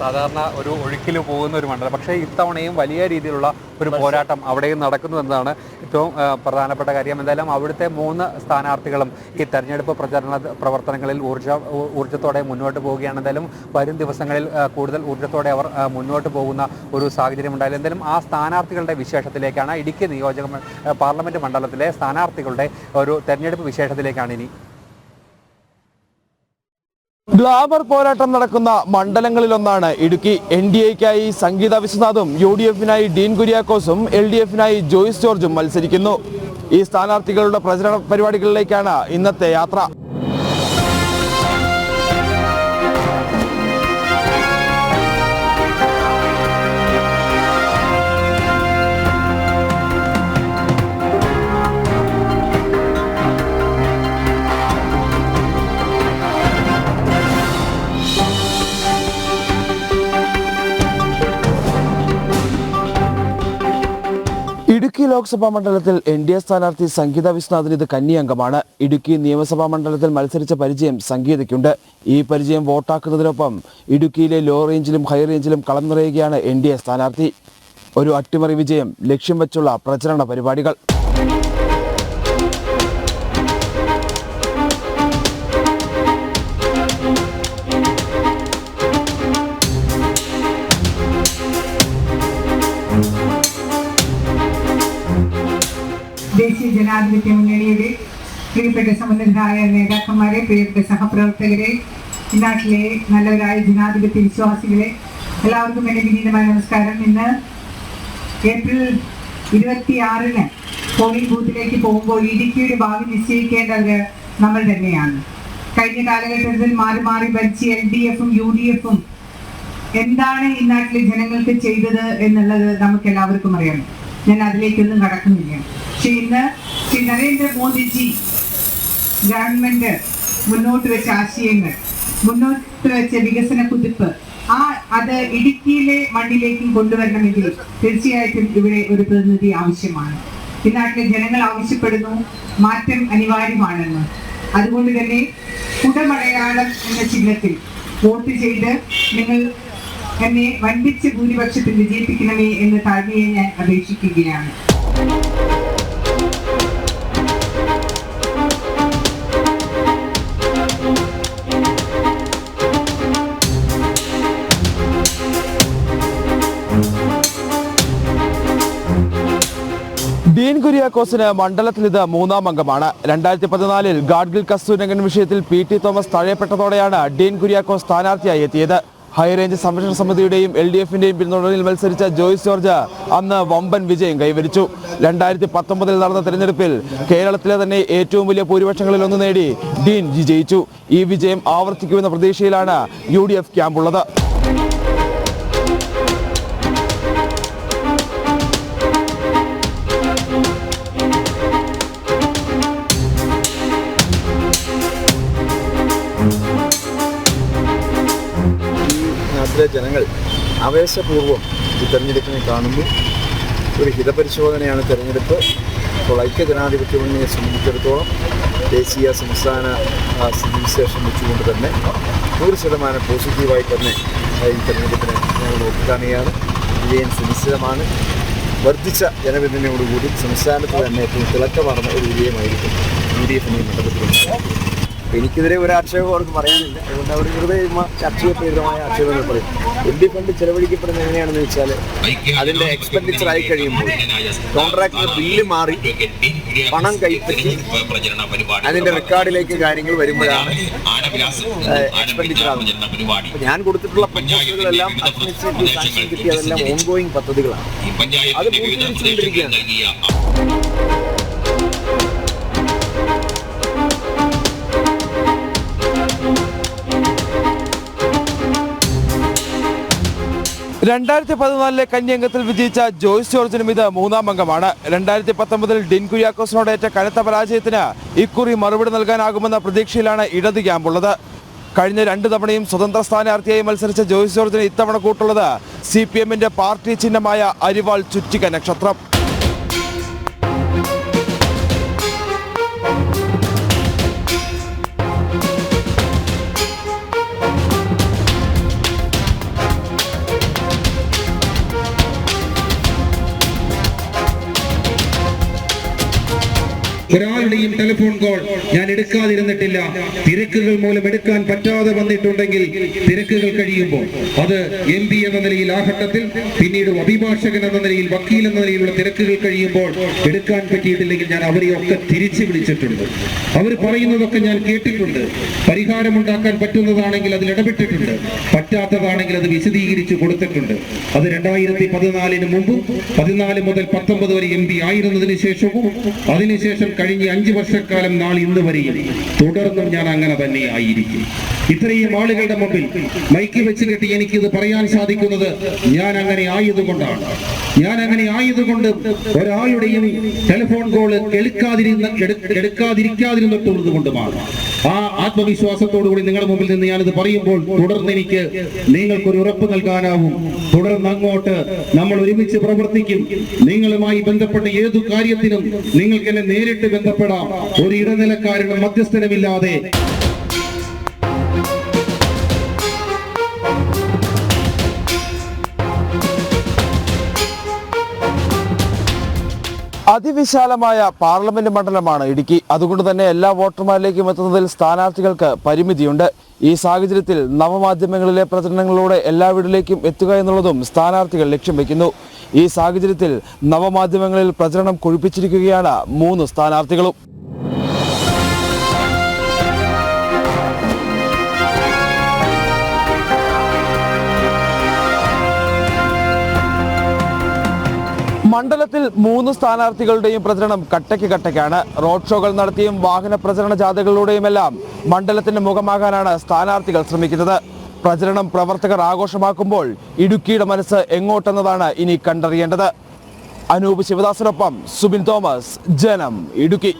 സാധാരണ ഒരു ഒഴുക്കിൽ പോകുന്ന ഒരു മണ്ഡലം. പക്ഷേ ഇത്തവണയും വലിയ രീതിയിലുള്ള ഒരു പോരാട്ടം അവിടെയും നടക്കുന്നു എന്നതാണ് ഏറ്റവും പ്രധാനപ്പെട്ട കാര്യം. എന്തായാലും അവിടുത്തെ മൂന്ന് സ്ഥാനാർത്ഥികളും ഈ തെരഞ്ഞെടുപ്പ് പ്രചരണ പ്രവർത്തനങ്ങളിൽ ഊർജ ഊർജത്തോടെ മുന്നോട്ട് പോവുകയാണ്. എന്തായാലും വരും ദിവസങ്ങളിൽ കൂടുതൽ ഊർജത്തോടെ അവർ മുന്നോട്ട് പോകുന്ന ഒരു സാഹചര്യം ഉണ്ടായാലും എന്തായാലും ആ സ്ഥാനാർത്ഥികളുടെ വിശേഷത്തിലേക്കാണ് ഇടുക്കി നിയോജക പാർലമെന്റ് മണ്ഡലത്തിലെ സ്ഥാനാർത്ഥികളുടെ ഒരു തെരഞ്ഞെടുപ്പ് വിശേഷത്തിലേക്കാണ് ഇനി ഗ്ലാമർ പോരാട്ടം നടക്കുന്ന മണ്ഡലങ്ങളിലൊന്നാണ് ഇടുക്കി. എൻ ഡി എക്കായി സംഗീത വിശ്വനാഥും യു ഡി എഫിനായി ഡീൻ കുര്യാക്കോസും എൽ ഡി എഫിനായി ജോയിസ് ജോർജും മത്സരിക്കുന്നു. ഈ സ്ഥാനാർത്ഥികളുടെ പ്രചരണ പരിപാടികളിലേക്കാണ് ഇന്നത്തെ യാത്ര. ലോക്സഭാ മണ്ഡലത്തിൽ എൻ ഡി എ സ്ഥാനാർത്ഥി സംഗീത വിശ്വനാഥിന് ഇത് കന്നി അംഗമാണ് ഇടുക്കി നിയമസഭാ മണ്ഡലത്തിൽ മത്സരിച്ച പരിചയം സംഗീതയ്ക്കുണ്ട്. ഈ പരിചയം വോട്ടാക്കുന്നതിനൊപ്പം ഇടുക്കിയിലെ ലോ റേഞ്ചിലും ഹൈ റേഞ്ചിലും കളം നിറയുകയാണ് എൻ ഡി എ സ്ഥാനാർത്ഥി. ഒരു അട്ടിമറി വിജയം ലക്ഷ്യം വെച്ചുള്ള പ്രചരണ പരിപാടികൾ. ദേശീയ ജനാധിപത്യ മുന്നണിയുടെ പ്രിയപ്പെട്ട സമുന്നതരായ നേതാക്കന്മാരെ പ്രിയപ്പെട്ട സഹപ്രവർത്തകരെ നാട്ടിലെ നല്ലവരായ ജനാധിപത്യ വിശ്വാസികളെ എല്ലാവർക്കും എന്റെ വിനീതമായ നമസ്കാരം. ഇന്ന് ഏപ്രിൽ ഇരുപത്തിയാറിന് പോളിംഗ് ബൂത്തിലേക്ക് പോകുമ്പോൾ ഇടുക്കിയുടെ ഭാവി നിശ്ചയിക്കേണ്ടത് നമ്മൾ തന്നെയാണ്. കഴിഞ്ഞ കാലഘട്ടത്തിൽ മാറി മാറി ഭരിച്ച് എൽ ഡി എഫും യു ഡി എഫും എന്താണ് ഈ നാട്ടിലെ ജനങ്ങൾക്ക് ചെയ്തത് എന്നുള്ളത് നമുക്ക് എല്ലാവർക്കും അറിയാം. ഞാൻ അതിലേക്കൊന്നും കടക്കുന്നില്ല. പക്ഷെ ഇന്ന് ശ്രീ നരേന്ദ്രമോദിജി ഗവൺമെന്റ് മുന്നോട്ട് വെച്ച ആശയങ്ങൾ മുന്നോട്ട് വെച്ച വികസന കുതിപ്പ് ആ അത് ഇടുക്കിയിലെ മണ്ണിലേക്കും കൊണ്ടുവരണമെങ്കിൽ തീർച്ചയായിട്ടും ഇവിടെ ഒരു പ്രതിനിധി ആവശ്യമാണ്. ഈ നാട്ടിലെ ജനങ്ങൾ ആവശ്യപ്പെടുന്നു മാറ്റം അനിവാര്യമാണെന്ന്. അതുകൊണ്ട് തന്നെ കുടമടയാളം എന്ന ചിഹ്നത്തിൽ വോട്ട് ചെയ്ത് നിങ്ങൾ എന്നെ വൻപിച്ച ഭൂരിപക്ഷത്തിൽ വിജയിപ്പിക്കണമേ എന്ന് താഴ്മയെ ഞാൻ അപേക്ഷിക്കുകയാണ്. ഡീൻ കുര്യാക്കോസിന് മണ്ഡലത്തിൽ ഇത് മൂന്നാം അംഗമാണ്. രണ്ടായിരത്തി പതിനാലിൽ ഗാഡ്ഗിൽ കസ്തൂരംഗൻ വിഷയത്തിൽ പി ടി തോമസ് തഴയപ്പെട്ടതോടെയാണ് ഡീൻ കുര്യാക്കോസ് സ്ഥാനാർത്ഥിയായി എത്തിയത്. ഹൈറേഞ്ച് സംരക്ഷണ സമിതിയുടെയും എൽ ഡി എഫിന്റെയും പിന്തുണയിൽ മത്സരിച്ച ജോയ്സ് ജോർജ് അന്ന് വമ്പൻ വിജയം കൈവരിച്ചു. രണ്ടായിരത്തി പത്തൊമ്പതിൽ നടന്ന തെരഞ്ഞെടുപ്പിൽ കേരളത്തിലെ തന്നെ ഏറ്റവും വലിയ ഭൂരിപക്ഷങ്ങളിൽ ഒന്ന് നേടി ഡീൻ വിജയിച്ചു ഈ വിജയം ആവർത്തിക്കുമെന്ന പ്രതീക്ഷയിലാണ് യു ഡി എഫ് ക്യാമ്പുള്ളത്. നാട്ടിലെ ജനങ്ങൾ ആവേശപൂർവം ഈ തെരഞ്ഞെടുപ്പിനെ കാണുന്നു. ഒരു ഹിതപരിശോധനയാണ് തെരഞ്ഞെടുപ്പ്. അപ്പോൾ ഐക്യ ജനാധിപത്യ മുന്നണിയെ സംബന്ധിച്ചിടത്തോളം ദേശീയ സംസ്ഥാന സ്ഥിതിവിശേഷം വെച്ചുകൊണ്ട് തന്നെ നൂറ് ശതമാനം പോസിറ്റീവായി തന്നെ ഈ തെരഞ്ഞെടുപ്പിനെ ഞങ്ങൾ നോക്കിക്കാണുകയാണ്. വിജയം സുനിശ്ചിതമാണ്. വർദ്ധിച്ച ജനപിന്തുണയോടുകൂടി സംസ്ഥാനത്ത് തന്നെ ഏറ്റവും തിളക്കമാർന്ന ഒരു വിജയമായിരിക്കും യു ഡി എഫിനെ മണ്ഡലത്തിലുണ്ടാകും എനിക്കെതിരെ ഒരു ആക്ഷേപം അവർക്ക് പറയാനില്ല. അതുകൊണ്ട് അവർ വെറുതെ ചർച്ചയപ്രേരിതമായ ആക്ഷേപങ്ങൾ പറയും. എം ഡി ഫണ്ട് ചെലവഴിക്കപ്പെടുന്നത് എങ്ങനെയാണെന്ന് വെച്ചാൽ അതിന്റെ എക്സ്പെൻഡിച്ചർ ആയി കഴിയുമ്പോൾ കോൺട്രാക്ടർ ബില്ല് മാറി പണം കൈപ്പറ്റി അതിന്റെ റെക്കോർഡിലേക്ക് കാര്യങ്ങൾ വരുമ്പോഴാണ് എക്സ്പെൻഡിച്ചർ ആകുന്നത് ഞാൻ കൊടുത്തിട്ടുള്ള പഞ്ചായത്തുകളെല്ലാം അഡ്മിനിസ്ട്രേറ്റീവ് സാങ്ഷൻ കിട്ടി അതെല്ലാം ഓൺഗോയിങ് പദ്ധതികളാണ്. അത് പൂർത്തീകരിച്ചുകൊണ്ടിരിക്കുകയാണ്. രണ്ടായിരത്തി പതിനാലിലെ കന്യംഗത്തിൽ വിജയിച്ച ജോയ്സ് ജോർജിനും ഇത് മൂന്നാം അംഗമാണ്. രണ്ടായിരത്തി പത്തൊമ്പതിൽ ഡിൻ കുര്യാക്കോസിനോടേറ്റ കനത്ത പരാജയത്തിന് ഇക്കുറി മറുപടി നൽകാനാകുമെന്ന പ്രതീക്ഷയിലാണ് ഇടത് ക്യാമ്പുള്ളത്. കഴിഞ്ഞ രണ്ട് തവണയും സ്വതന്ത്ര സ്ഥാനാർത്ഥിയായി മത്സരിച്ച ജോയ്സ് ജോർജിന് ഇത്തവണ കൂട്ടുള്ളത് സി പി എമ്മിന്റെ പാർട്ടി ചിഹ്നമായ അരിവാൾ ചുറ്റിക നക്ഷത്രം ഒരാളുടെയും ടെലിഫോൺ കോൾ ഞാൻ എടുക്കാതിരുന്നിട്ടില്ല. തിരക്കുകൾ മൂലം എടുക്കാൻ പറ്റാതെ വന്നിട്ടുണ്ടെങ്കിൽ തിരക്കുകൾ കഴിയുമ്പോൾ അത് എം പി എന്ന നിലയിൽ ആ ഘട്ടത്തിൽ പിന്നീട് അഭിഭാഷകൻ എന്ന നിലയിൽ വക്കീൽ എന്ന നിലയിലുള്ള തിരക്കുകൾ കഴിയുമ്പോൾ എടുക്കാൻ പറ്റിയിട്ടില്ലെങ്കിൽ ഞാൻ അവരെയൊക്കെ തിരിച്ചു വിളിച്ചിട്ടുണ്ട്. അവർ പറയുന്നതൊക്കെ ഞാൻ കേട്ടിട്ടുണ്ട്. പരിഹാരം ഉണ്ടാക്കാൻ പറ്റുന്നതാണെങ്കിൽ അതിൽ ഇടപെട്ടിട്ടുണ്ട്. പറ്റാത്തതാണെങ്കിൽ അത് വിശദീകരിച്ചു കൊടുത്തിട്ടുണ്ട്. അത് രണ്ടായിരത്തി പതിനാലിന് മുമ്പും പതിനാല് മുതൽ പത്തൊമ്പത് വരെ എം പി ആയിരുന്നതിന് ശേഷവും അതിനുശേഷം കഴിഞ്ഞ അഞ്ചു വർഷക്കാലം നാൾ ഇന്ന് വരെയും തുടർന്നും ഞാൻ അങ്ങനെ തന്നെ ആയിരിക്കും. ഇത്രയും ആളുകളുടെ മുമ്പിൽ മൈക്ക് വെച്ച് കെട്ടി എനിക്കിത് പറയാൻ സാധിക്കുന്നത് ഞാൻ അങ്ങനെ ആയതുകൊണ്ടാണ്. ഞാൻ അങ്ങനെ ആയതുകൊണ്ട് ഒരാളുടെയും ടെലിഫോൺ കോൾ കേൾക്കാതിരുന്ന എടു- എടുക്കാതിരിക്കാതിരുന്നിട്ടുള്ളത് കൊണ്ടുമാണ് ആ ആത്മവിശ്വാസത്തോടുകൂടി നിങ്ങളുടെ മുമ്പിൽ നിന്ന് ഞാനിത് പറയുമ്പോൾ തുടർന്ന് എനിക്ക് നിങ്ങൾക്കൊരു ഉറപ്പ് നൽകാനാവും. തുടർന്ന് അങ്ങോട്ട് നമ്മൾ ഒരുമിച്ച് പ്രവർത്തിക്കും. നിങ്ങളുമായി ബന്ധപ്പെട്ട ഏതു കാര്യത്തിനും നിങ്ങൾക്ക് എന്നെ നേരിട്ട് ബന്ധപ്പെടാം. ഒരു ഇടനിലക്കാരുടെ മധ്യസ്ഥനമില്ലാതെ അതിവിശാലമായ പാർലമെന്റ് മണ്ഡലമാണ് ഇടുക്കി. അതുകൊണ്ട് തന്നെ എല്ലാ വോട്ടർമാരിലേക്കും എത്തുന്നതിൽ സ്ഥാനാർത്ഥികൾക്ക് പരിമിതിയുണ്ട്. ഈ സാഹചര്യത്തിൽ നവമാധ്യമങ്ങളിലെ പ്രചരണങ്ങളിലൂടെ എല്ലാ വീട്ടിലേക്കും എത്തുക എന്നുള്ളതും സ്ഥാനാർത്ഥികൾ ലക്ഷ്യം വയ്ക്കുന്നു ഈ സാഹചര്യത്തിൽ നവമാധ്യമങ്ങളിൽ പ്രചരണം കൊഴുപ്പിച്ചിരിക്കുകയാണ് മൂന്ന് സ്ഥാനാർത്ഥികളും. മണ്ഡലത്തിൽ മൂന്ന് സ്ഥാനാർത്ഥികളുടെയും പ്രചരണം കട്ടയ്ക്ക് കട്ടയ്ക്കാണ്. റോഡ് ഷോകൾ നടത്തിയും വാഹന പ്രചരണ ജാഥകളിലൂടെയുമെല്ലാം മണ്ഡലത്തിന്റെ മുഖമാകാനാണ് സ്ഥാനാർത്ഥികൾ ശ്രമിക്കുന്നത്. പ്രചരണം പ്രവർത്തകർ ആഘോഷമാക്കുമ്പോൾ ഇടുക്കിയുടെ മനസ്സ് എങ്ങോട്ടെന്നതാണ് ഇനി കണ്ടറിയേണ്ടത്. അനൂപ് ശിവദാസിനൊപ്പം സുബിൻ തോമസ് ജനം ഇടുക്കി.